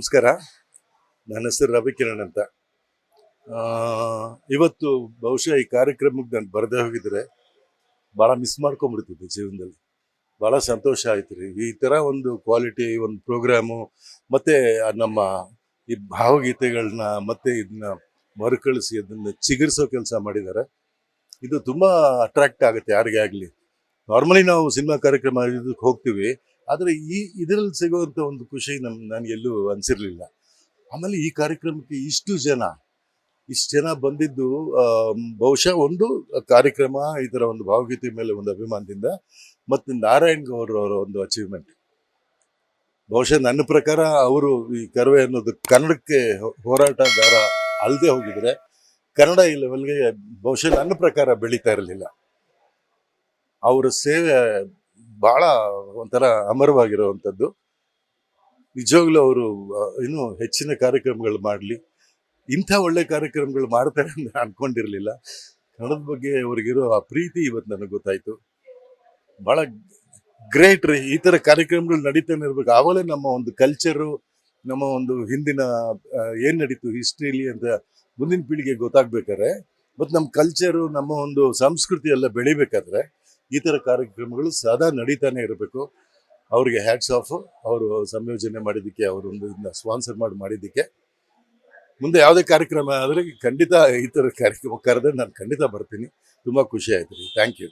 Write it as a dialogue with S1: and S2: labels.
S1: ನಮಸ್ಕಾರ. ನನ್ನ ಹೆಸರು ರವಿಕಿರಣ್ ಅಂತ. ಇವತ್ತು ಬಹುಶಃ ಈ ಕಾರ್ಯಕ್ರಮಕ್ಕೆ ನಾನು ಬರದೇ ಹೋಗಿದ್ರೆ ಭಾಳ ಮಿಸ್ ಮಾಡ್ಕೊಂಡ್ಬಿಡ್ತಿದ್ದೆ ಜೀವನದಲ್ಲಿ. ಭಾಳ ಸಂತೋಷ ಆಯ್ತು ರೀ. ಈ ಥರ ಒಂದು ಕ್ವಾಲಿಟಿ ಒಂದು ಪ್ರೋಗ್ರಾಮು ಮತ್ತು ನಮ್ಮ ಈ ಭಾವಗೀತೆಗಳನ್ನ ಮತ್ತೆ ಇದನ್ನ ಮರುಕಳಿಸಿ, ಅದನ್ನ ಚಿಗುರಿಸೋ ಕೆಲಸ ಮಾಡಿದ್ದಾರೆ. ಇದು ತುಂಬ ಅಟ್ರಾಕ್ಟ್ ಆಗುತ್ತೆ ಯಾರಿಗೆ ಆಗಲಿ ನಾರ್ಮಲಿ ನಾವು ಸಿನಿಮಾ ಕಾರ್ಯಕ್ರಮ ಇದಕ್ಕೆ ಹೋಗ್ತೀವಿ. ಆದರೆ ಈ ಇದರಲ್ಲಿ ಸಿಗುವಂಥ ಒಂದು ಖುಷಿ ನಮ್ ನನಗೆಲ್ಲೂ ಅನಿಸಿರ್ಲಿಲ್ಲ. ಆಮೇಲೆ ಈ ಕಾರ್ಯಕ್ರಮಕ್ಕೆ ಇಷ್ಟು ಜನ ಇಷ್ಟು ಜನ ಬಂದಿದ್ದು ಬಹುಶಃ ಒಂದು ಕಾರ್ಯಕ್ರಮ, ಈ ಥರ ಒಂದು ಭಾವಗೀತೆ ಮೇಲೆ ಒಂದು ಅಭಿಮಾನದಿಂದ ಮತ್ತು ನಾರಾಯಣ್ ಗೌರ್ ಅವರ ಒಂದು ಅಚೀವ್ಮೆಂಟ್ ಬಹುಶಃ ನನ್ನ ಪ್ರಕಾರ ಅವರು ಈ ಕರ್ವೆ ಅನ್ನೋದು ಕನ್ನಡಕ್ಕೆ ಹೋರಾಟ ಹೋರಾಟಗಾರ ಅಲ್ಲದೆ ಹೋಗಿದ್ರೆ, ಕನ್ನಡ ಈ ಲೆವೆಲ್ಗೆ ಬಹುಶಃ ನನ್ನ ಪ್ರಕಾರ ಬೆಳೀತಾ ಇರಲಿಲ್ಲ. ಅವರ ಸೇವೆ ಬಹಳ ಒಂಥರ ಅಮರವಾಗಿರುವಂಥದ್ದು. ನಿಜವಾಗ್ಲೂ ಅವರು ಇನ್ನೂ ಹೆಚ್ಚಿನ ಕಾರ್ಯಕ್ರಮಗಳು ಮಾಡಲಿ. ಇಂಥ ಒಳ್ಳೆ ಕಾರ್ಯಕ್ರಮಗಳು ಮಾಡ್ತಾರೆ ಅಂತ ಅನ್ಕೊಂಡಿರಲಿಲ್ಲ. ಕನ್ನಡದ ಬಗ್ಗೆ ಅವ್ರಿಗಿರೋ ಆ ಪ್ರೀತಿ ಇವತ್ತು ನನಗೆ ಗೊತ್ತಾಯಿತು. ಬಹಳ ಗ್ರೇಟ್ ರೀ, ಈ ಥರ ಕಾರ್ಯಕ್ರಮಗಳು ನಡೀತಾನೆ ಇರ್ಬೇಕು. ಆವಾಗಲೇ ನಮ್ಮ ಒಂದು ಕಲ್ಚರು, ನಮ್ಮ ಒಂದು ಹಿಂದಿನ ಏನು ನಡೀತು, ಹಿಸ್ಟ್ರಿಲಿ ಅಂತ ಮುಂದಿನ ಪೀಳಿಗೆ ಗೊತ್ತಾಗ್ಬೇಕಾದ್ರೆ ಮತ್ತು ನಮ್ಮ ಕಲ್ಚರು ನಮ್ಮ ಒಂದು ಸಂಸ್ಕೃತಿ ಎಲ್ಲ ಬೆಳಿಬೇಕಾದ್ರೆ ಈ ಥರ ಕಾರ್ಯಕ್ರಮಗಳು ಸದಾ ನಡೀತಾನೆ ಇರಬೇಕು. ಅವರಿಗೆ ಹ್ಯಾಟ್ಸ್ ಆಫ್ ಅವರು ಸಂಯೋಜನೆ ಮಾಡಿದ್ದಕ್ಕೆ, ಅವರು ಒಂದು ಸ್ಪಾನ್ಸರ್ ಮಾಡಿ, ಮಾಡಿದ್ದಕ್ಕೆ. ಮುಂದೆ ಯಾವುದೇ ಕಾರ್ಯಕ್ರಮ ಆದರೆ ಖಂಡಿತ ಈ ಥರ ಕಾರ್ಯಕ್ರಮ ಕರೆದ್ರೆ ನಾನು ಖಂಡಿತ ಬರ್ತೀನಿ. ತುಂಬ ಖುಷಿ ಆಯ್ತು ರೀ. Thank you